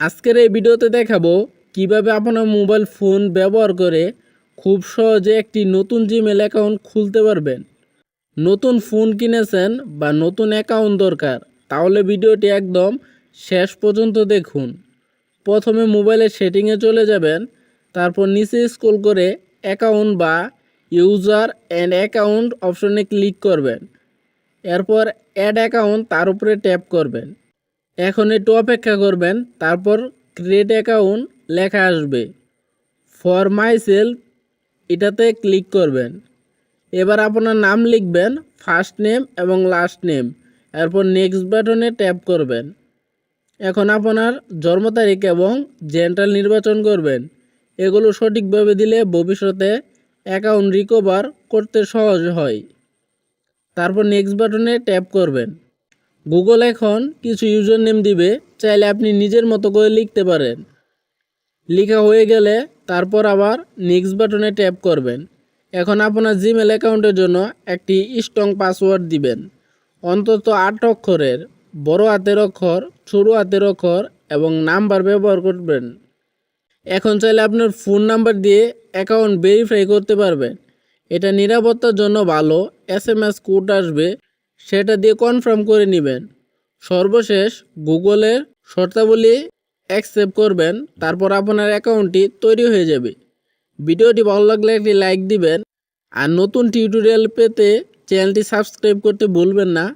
আজকের এই ভিডিওতে দেখাবো কীভাবে আপনার মোবাইল ফোন ব্যবহার করে খুব সহজে একটি নতুন জিমেল অ্যাকাউন্ট খুলতে পারবেন। নতুন ফোন কিনেছেন বা নতুন অ্যাকাউন্ট দরকার, তাহলে ভিডিওটি একদম শেষ পর্যন্ত দেখুন। প্রথমে মোবাইলের সেটিংয়ে চলে যাবেন, তারপর নিচে স্ক্রল করে অ্যাকাউন্ট বা ইউজার অ্যান্ড অ্যাকাউন্ট অপশনে ক্লিক করবেন। এরপর অ্যাড অ্যাকাউন্ট তার উপরে ট্যাপ করবেন। এখন একটু অপেক্ষা করবেন, তারপর ক্রিয়েট অ্যাকাউন্ট লেখা আসবে। ফর মাই সেলফ এটাতে ক্লিক করবেন। এবার আপনার নাম লিখবেন ফার্স্ট নেম এবং লাস্ট নেম এরপর নেক্সট বাটনে ট্যাপ করবেন। এখন আপনার জন্ম তারিখ এবং জেন্টাল নির্বাচন করবেন। এগুলো সঠিকভাবে দিলে ভবিষ্যতে অ্যাকাউন্ট রিকভার করতে সহজ হয়। তারপর নেক্সট বাটনে ট্যাপ করবেন। গুগল এখন কিছু ইউজার নেম দিবে, চাইলে আপনি নিজের মতো করে লিখতে পারেন। লেখা হয়ে গেলে তারপর আবার নেক্সট বাটনে ট্যাপ করবেন। এখন আপনার জিমেল অ্যাকাউন্টের জন্য একটি স্ট্রং পাসওয়ার্ড দিবেন। অন্তত আট অক্ষরের, বড় হাতের অক্ষর, ছোটো হাতের অক্ষর এবং নাম্বার ব্যবহার করবেন। এখন চাইলে আপনার ফোন নাম্বার দিয়ে অ্যাকাউন্ট ভেরিফাই করতে পারবেন। এটা নিরাপত্তার জন্য ভালো এস এম এস কোড আসবে। সেটা দিয়ে কনফার্ম করে নেবেন। সর্বশেষ গুগলের শর্তাবলী অ্যাকসেপ্ট করবেন, তারপর আপনার অ্যাকাউন্টটি তৈরি হয়ে যাবে। ভিডিওটি ভালো লাগলে একটি লাইক দিবেন। আর নতুন টিউটোরিয়াল পেতে চ্যানেলটি সাবস্ক্রাইব করতে ভুলবেন না।